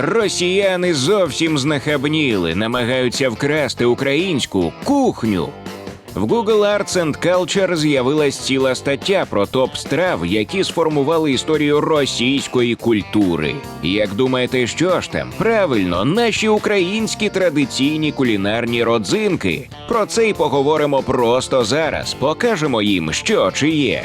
Росіяни зовсім знахабніли, намагаються вкрасти українську кухню. В Google Arts and Culture з'явилась ціла стаття про топ страв, які сформували історію російської культури. Як думаєте, що ж там? Правильно, наші українські традиційні кулінарні родзинки. Про це й поговоримо просто зараз. Покажемо їм, що чи є.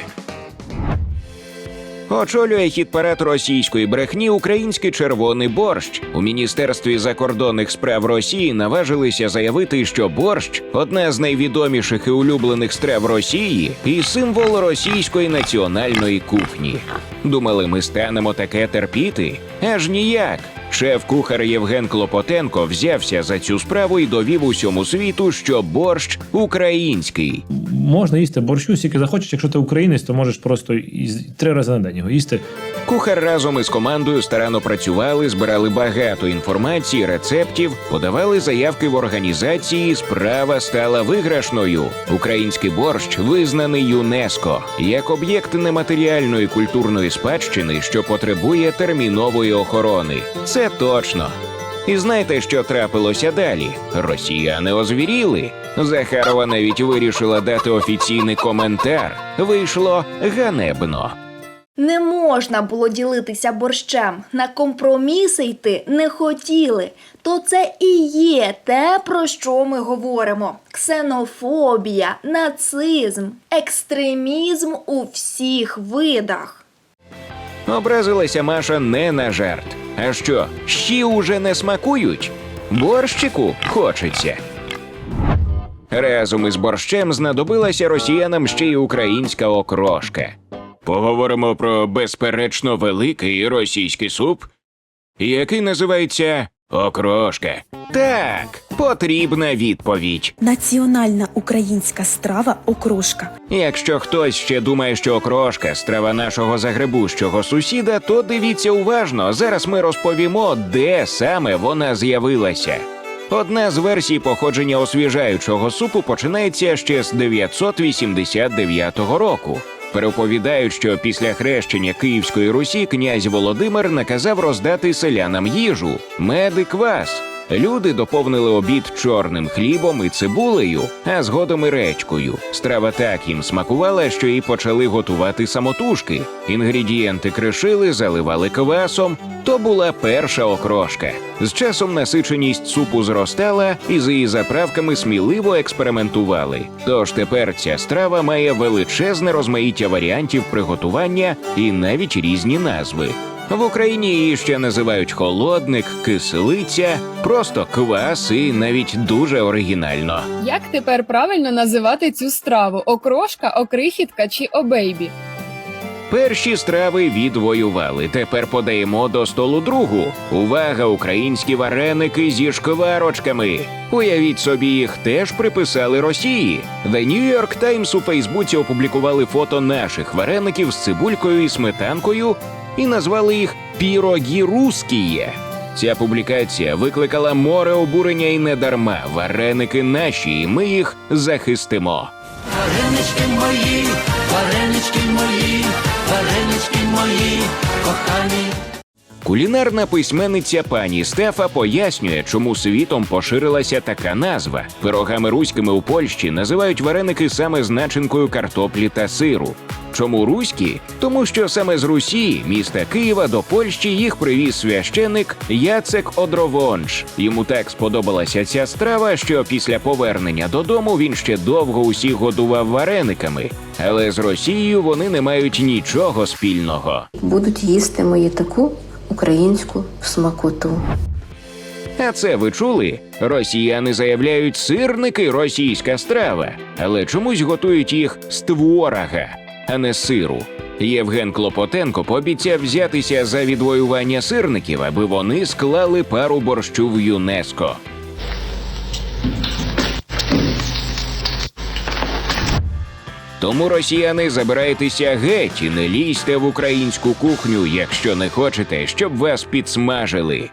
Очолює хіт-парад російської брехні український червоний борщ. У міністерстві закордонних справ Росії наважилися заявити, що борщ одна з найвідоміших і улюблених страв Росії і символ російської національної кухні. Думали, ми станемо таке терпіти? Аж ніяк. Шеф-кухар Євген Клопотенко взявся за цю справу і довів усьому світу, що борщ український. Можна їсти борщу, скільки захочеш. Якщо ти українець, то можеш просто із- три рази на день його їсти. Кухар разом із командою старанно працювали, збирали багато інформації, рецептів, подавали заявки в організації. Справа стала виграшною. Український борщ визнаний ЮНЕСКО як об'єкт нематеріальної культурної спадщини, що потребує термінової охорони. Це точно. І знаєте, що трапилося далі? Росіяни озвіріли. Захарова навіть вирішила дати офіційний коментар. Вийшло ганебно. Не можна було ділитися борщем, на компроміси йти не хотіли. То це і є те, про що ми говоримо: ксенофобія, нацизм, екстремізм у всіх видах. Образилася Маша не на жарт. А що, щі уже не смакують? Борщику хочеться. Разом із борщем знадобилася росіянам ще й українська окрошка. Поговоримо про безперечно великий російський суп, який називається окрошка. Так, потрібна відповідь. Національна українська страва окрошка. Якщо хтось ще думає, що окрошка страва нашого загребущого сусіда, то дивіться уважно. Зараз ми розповімо, де саме вона з'явилася. Одна з версій походження освіжаючого супу починається ще з 989 року. Переповідають, що після хрещення Київської Русі князь Володимир наказав роздати селянам їжу, мед і квас. Люди доповнили обід чорним хлібом і цибулею, а згодом і речкою. Страва так їм смакувала, що і почали готувати самотужки. Інгредієнти кришили, заливали квасом. То була перша окрошка. З часом насиченість супу зростала, і з її заправками сміливо експериментували. Тож тепер ця страва має величезне розмаїття варіантів приготування і навіть різні назви. В Україні її ще називають холодник, киселиця, просто квас і навіть дуже оригінально. Як тепер правильно називати цю страву? Окрошка, окрихітка чи обейбі? Перші страви відвоювали. Тепер подаємо до столу другу. Увага, українські вареники зі шкварочками. Уявіть собі, їх теж приписали Росії. The New York Times у Фейсбуці опублікували фото наших вареників з цибулькою і сметанкою і назвали їх пірогі рускіє. Ця публікація викликала море обурення і недарма. Вареники наші, і ми їх захистимо. Варенички мої, варенички мої, варенички мої, кохані. Кулінарна письменниця пані Стефа пояснює, чому світом поширилася така назва. Пирогами руськими у Польщі називають вареники саме з начинкою картоплі та сиру. Чому руські? Тому що саме з Русі, міста Києва до Польщі їх привіз священик Яцек Одровонч. Йому так сподобалася ця страва, що після повернення додому він ще довго усіх годував варениками. Але з Росією вони не мають нічого спільного. будуть їсти мої таку українську смакоту. А це ви чули? Росіяни заявляють сирники російська страва, але чомусь готують їх з творога, а не сиру. Євген Клопотенко пообіцяв взятися за відвоювання сирників, аби вони склали пару борщу в ЮНЕСКО. Тому росіяни забирайтеся геть і не лізьте в українську кухню, якщо не хочете, щоб вас підсмажили.